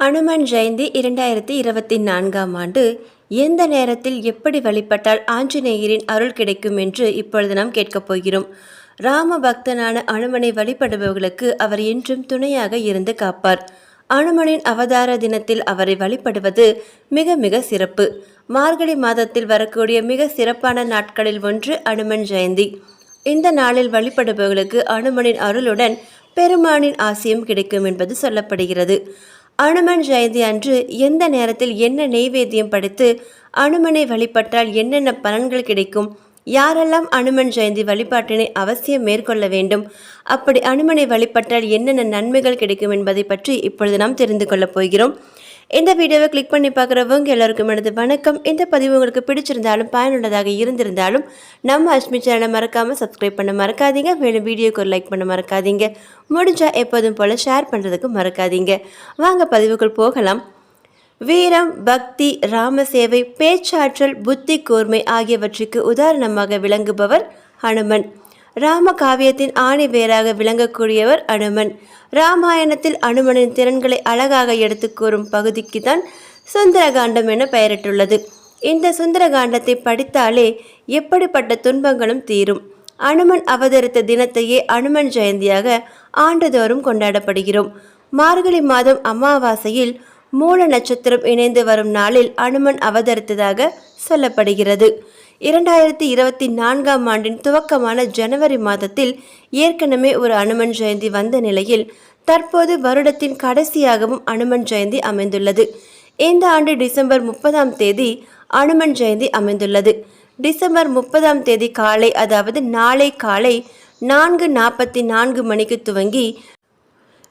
அனுமன் ஜெயந்தி இரண்டாயிரத்தி இருபத்தி நான்காம் ஆண்டு எந்த நேரத்தில் எப்படி வழிபட்டால் ஆஞ்சநேயரின் அருள் கிடைக்கும் என்று இப்பொழுது நாம் கேட்கப் போகிறோம். ராம பக்தனான அனுமனை வழிபடுபவர்களுக்கு அவர் என்றும் துணையாக இருந்து காப்பார். அனுமனின் அவதார தினத்தில் அவரை வழிபடுவது மிக மிக சிறப்பு. மார்கழி மாதத்தில் வரக்கூடிய மிக சிறப்பான நாட்களில் ஒன்று அனுமன் ஜெயந்தி. இந்த நாளில் வழிபடுபவர்களுக்கு அனுமனின் அருளுடன் பெருமானின் ஆசையும் கிடைக்கும் என்பது சொல்லப்படுகிறது. அனுமன் ஜெயந்தி அன்று எந்த நேரத்தில் என்ன நெய்வேத்தியம் படித்து அனுமனை வழிபட்டால் என்னென்ன பலன்கள் கிடைக்கும்? யாரெல்லாம் அனுமன் ஜெயந்தி வழிபாட்டினை அவசியம் மேற்கொள்ள வேண்டும்? அப்படி அனுமனை வழிபட்டால் என்னென்ன நன்மைகள் கிடைக்கும் என்பதை பற்றி இப்பொழுது நாம் தெரிந்து கொள்ளப் போகிறோம். இந்த வீடியோவை கிளிக் பண்ணி பார்க்குறவங்க எல்லாருக்கும் எனது வணக்கம். இந்த பதிவு உங்களுக்கு பிடிச்சிருந்தாலும் பயனுள்ளதாக இருந்திருந்தாலும் நம்ம அஷ்மி சேனலை மறக்காமல் சப்ஸ்கிரைப் பண்ண மறக்காதீங்க. மேலும் வீடியோக்கு ஒரு லைக் பண்ண மறக்காதீங்க. முடிஞ்சால் எப்போதும் போல் ஷேர் பண்ணுறதுக்கு மறக்காதீங்க. வாங்க பதிவுக்குள் போகலாம். வீரம் பக்தி ராமசேவை பேச்சாற்றல் புத்தி கூர்மை ஆகியவற்றுக்கு உதாரணமாக விளங்குபவர் ஹனுமன். ராம காவியத்தின் ஆணி வேராக விளங்கக்கூடியவர் அனுமன். ராமாயணத்தில் அனுமனின் திறன்களை அழகாக எடுத்து கூறும் பகுதிக்கு தான் சுந்தரகாண்டம் என பெயரிட்டுள்ளது. இந்த சுந்தரகாண்டத்தை படித்தாலே எப்படிப்பட்ட துன்பங்களும் தீரும். அனுமன் அவதரித்த தினத்தையே அனுமன் ஜெயந்தியாக ஆண்டுதோறும் கொண்டாடப்படுகிறோம். மார்கழி மாதம் அமாவாசையில் மூல நட்சத்திரம் இணைந்து வரும் நாளில் அனுமன் அவதரித்ததாக சொல்லப்படுகிறது. இரண்டாயிரத்தி இருபத்தி நான்காம் ஆண்டின் துவக்கமான ஜனவரி மாதத்தில் ஏற்கனவே ஒரு அனுமன் ஜெயந்தி வந்த நிலையில் தற்போது வருடத்தின் கடைசியாகவும் அனுமன் ஜெயந்தி அமைந்துள்ளது. இந்த ஆண்டு டிசம்பர் முப்பதாம் தேதி அனுமன் ஜெயந்தி அமைந்துள்ளது. டிசம்பர் முப்பதாம் தேதி காலை அதாவது நாளை காலை நான்கு நாற்பத்தி நான்கு மணிக்கு துவங்கி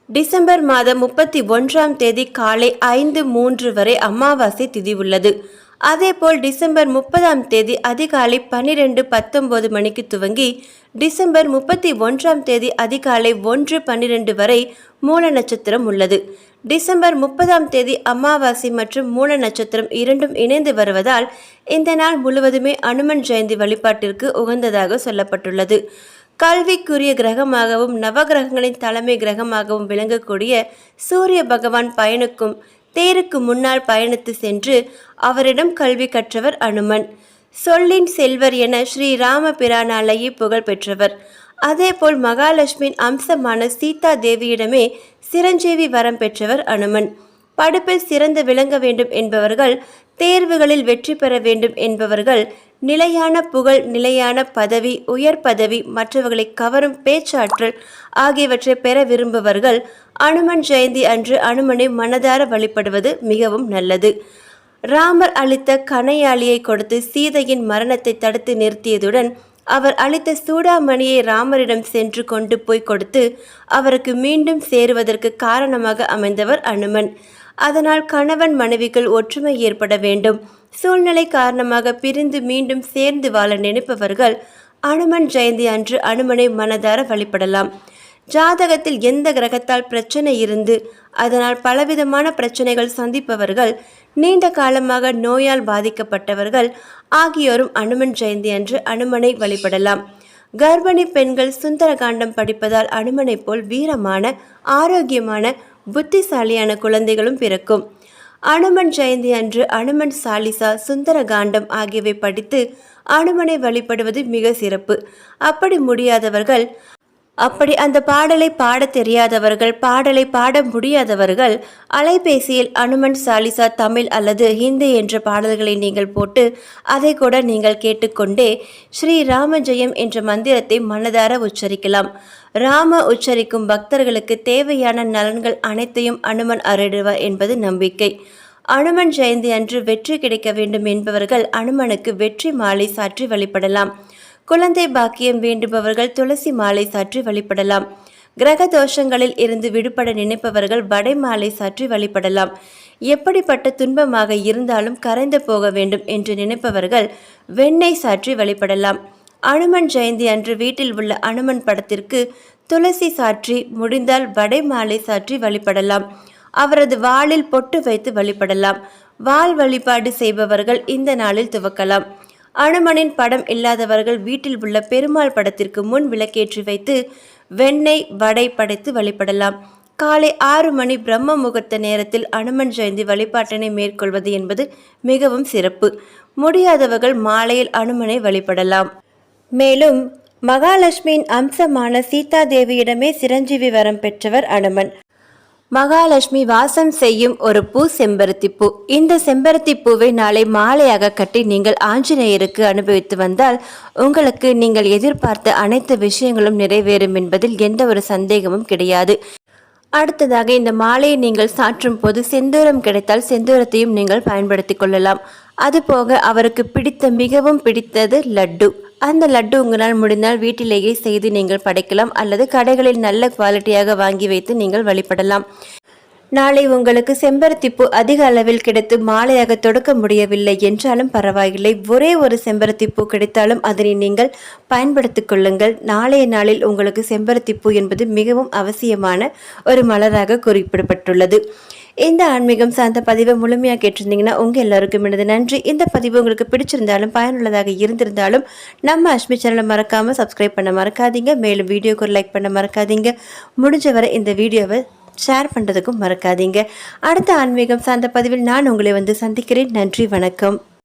டிசம்பர் மாதம் முப்பத்தி ஒன்றாம் தேதி காலை ஐந்து மூன்று வரை அமாவாசை திதி உள்ளது. அதேபோல் டிசம்பர் முப்பதாம் தேதி அதிகாலை பன்னிரெண்டு பத்தொன்பது மணிக்கு துவங்கி டிசம்பர் முப்பத்தி ஒன்றாம் தேதி அதிகாலை ஒன்று பன்னிரெண்டு வரை மூல நட்சத்திரம் உள்ளது. டிசம்பர் முப்பதாம் தேதி அமாவாசை மற்றும் மூல நட்சத்திரம் இரண்டும் இணைந்து வருவதால் இந்த நாள் முழுவதுமே அனுமன் ஜெயந்தி வழிபாட்டிற்கு உகந்ததாக சொல்லப்பட்டுள்ளது. கல்விக்குரிய கிரகமாகவும் நவகிரகங்களின் தலைமை கிரகமாகவும் விளங்கக்கூடிய சூரிய பகவான் பயனுக்கும் தேருக்கு முன்னால் பயணித்து சென்று அவரிடம் கல்வி கற்றவர் அனுமன். சொல்லின் செல்வர் என ஸ்ரீ ராமபிரானாலேயே புகழ் பெற்றவர். அதேபோல் மகாலட்சுமியின் அம்சமான சீதா தேவியிடமே சிரஞ்சீவி வரம் பெற்றவர் அனுமன். படிப்பில் சிறந்து விளங்க வேண்டும் என்பவர்கள் தேர்வுகளில் வெற்றி பெற வேண்டும் என்பவர்கள் நிலையான புகழ் நிலையான பதவி உயர் பதவி மற்றவர்களை கவரும் பேச்சாற்றல் ஆகியவற்றை பெற விரும்புபவர்கள் அனுமன் ஜெயந்தி அன்று அனுமனை மனதார வழிபடுவது மிகவும் நல்லது. ராமர் அளித்த கனையாளியை கொடுத்து சீதையின் மரணத்தை தடுத்து நிறுத்தியதுடன் அவர் அளித்த சூடாமணியை ராமரிடம் சென்று கொண்டு போய் கொடுத்து அவருக்கு மீண்டும் சேருவதற்கு காரணமாக அமைந்தவர் அனுமன். அதனால் கணவன் மனைவிகள் ஒற்றுமை ஏற்பட வேண்டும். சூழ்நிலை காரணமாக பிரிந்து மீண்டும் சேர்ந்து வாழ நினைப்பவர்கள் அனுமன் ஜெயந்தி அன்று அனுமனை மனதார வழிபடலாம். ஜாதகத்தில் எந்த கிரகத்தால் பிரச்சனை இருந்து அதனால் பலவிதமான பிரச்சனைகள் சந்திப்பவர்கள் நீண்ட காலமாக நோயால் பாதிக்கப்பட்டவர்கள் ஆகியோரும் அனுமன் ஜெயந்தி அன்று அனுமனை வழிபடலாம். கர்ப்பிணி பெண்கள் சுந்தரகாண்டம் படிப்பதால் அனுமனை போல் வீரமான ஆரோக்கியமான புத்திசாலியான குழந்தைகளும் பிறக்கும். அனுமன் ஜெயந்தி அன்று அனுமன் சாலிசா சுந்தரகாண்டம் ஆகியவை படித்து அனுமனை வழிபடுவது மிக சிறப்பு. அப்படி முடியாதவர்கள் அப்படி அந்த பாடலை பாட தெரியாதவர்கள் பாடலை பாட முடியாதவர்கள் அலைபேசியில் அனுமன் சாலிசா தமிழ் அல்லது ஹிந்தி என்ற பாடல்களை நீங்கள் போட்டு அதை கூட நீங்கள் கேட்டுக்கொண்டே ஸ்ரீ ராமஜெயம் என்ற மந்திரத்தை மனதார உச்சரிக்கலாம். ராம உச்சரிக்கும் பக்தர்களுக்கு தேவையான நலன்கள் அனைத்தையும் அனுமன் அருடுவார் என்பது நம்பிக்கை. அனுமன் ஜெயந்தி அன்று வெற்றி கிடைக்க வேண்டும் என்பவர்கள் அனுமனுக்கு வெற்றி மாலை சாற்றி வழிபடலாம். குழந்தை பாக்கியம் வேண்டுபவர்கள் துளசி மாலை சாற்றி வழிபடலாம். கிரக தோஷங்களில் இருந்து விடுபட நினைப்பவர்கள் வடை மாலை சாற்றி வழிபடலாம். எப்படிப்பட்ட துன்பமாக இருந்தாலும் கரைந்து போக வேண்டும் என்று நினைப்பவர்கள் வெண்ணெய் சாற்றி வழிபடலாம். அனுமன் ஜெயந்தி அன்று வீட்டில் உள்ள அனுமன் படத்திற்கு துளசி சாற்றி முடிந்தால் வடை மாலை சாற்றி வழிபடலாம். அவரது வாளில் பொட்டு வைத்து வழிபடலாம். வாள் வழிபாடு செய்பவர்கள் இந்த நாளில் துவக்கலாம். அனுமனின் படம் இல்லாதவர்கள் வீட்டில் உள்ள பெருமாள் படத்திற்கு முன் விளக்கேற்றி வைத்து வெண்ணெய் வடை படைத்து வழிபடலாம். காலை ஆறு மணி பிரம்ம முகூர்த்த நேரத்தில் அனுமன் ஜெயந்தி வழிபாட்டினை மேற்கொள்வது என்பது மிகவும் சிறப்பு. முடியாதவர்கள் மாலையில் அனுமனை வழிபடலாம். மேலும் மகாலட்சுமியின் அம்சமான சீதா தேவியிடமே சிரஞ்சீவி வரம் பெற்றவர் அனுமன். மகாலட்சுமி வாசம் செய்யும் ஒரு பூ செம்பருத்தி பூ. இந்த செம்பருத்தி பூவை நாளை மாலையாக கட்டி நீங்கள் ஆஞ்சநேயருக்கு அனுபவித்து வந்தால் உங்களுக்கு நீங்கள் எதிர்பார்த்த அனைத்து விஷயங்களும் நிறைவேறும் என்பதில் எந்த ஒரு சந்தேகமும் கிடையாது. அடுத்ததாக இந்த மாலையை நீங்கள் சாற்றும் போது செந்தூரம் கிடைத்தால் செந்தூரத்தையும் நீங்கள் பயன்படுத்தி கொள்ளலாம். அதுபோக அவருக்கு பிடித்த மிகவும் பிடித்தது லட்டு. அந்த லட்டு உங்களால் முடிந்தால் வீட்டிலேயே செய்து நீங்கள் படைக்கலாம் அல்லது கடைகளில் நல்ல குவாலிட்டியாக வாங்கி வைத்து நீங்கள் வழிபடலாம். நாளை உங்களுக்கு செம்பருத்திப்பூ அதிக அளவில் கிடைத்து மாலையாக தொடுக்க முடியவில்லை என்றாலும் பரவாயில்லை. ஒரே ஒரு செம்பருத்திப்பூ கிடைத்தாலும் அதனை நீங்கள் பயன்படுத்திக் கொள்ளுங்கள். நாளைய நாளில் உங்களுக்கு செம்பருத்திப்பூ என்பது மிகவும் அவசியமான ஒரு மலராக குறிப்பிடப்பட்டுள்ளது. இந்த ஆன்மீகம் சார்ந்த பதிவை முழுமையாக கேட்டிருந்தீங்கன்னா உங்கள் எல்லாருக்கும் எனது நன்றி. இந்த பதிவு உங்களுக்கு பிடிச்சிருந்தாலும் பயனுள்ளதாக இருந்திருந்தாலும் நம்ம அஷ்மி சேனலை மறக்காமல் சப்ஸ்கிரைப் பண்ண மறக்காதீங்க. மேலும் வீடியோக்கு ஒரு லைக் பண்ண மறக்காதீங்க. முடிஞ்ச வரை இந்த வீடியோவை ஷேர் பண்ணுறதுக்கும் மறக்காதீங்க. அடுத்த ஆன்மீகம் சார்ந்த பதிவில் நான் உங்களை வந்து சந்திக்கிறேன். நன்றி வணக்கம்.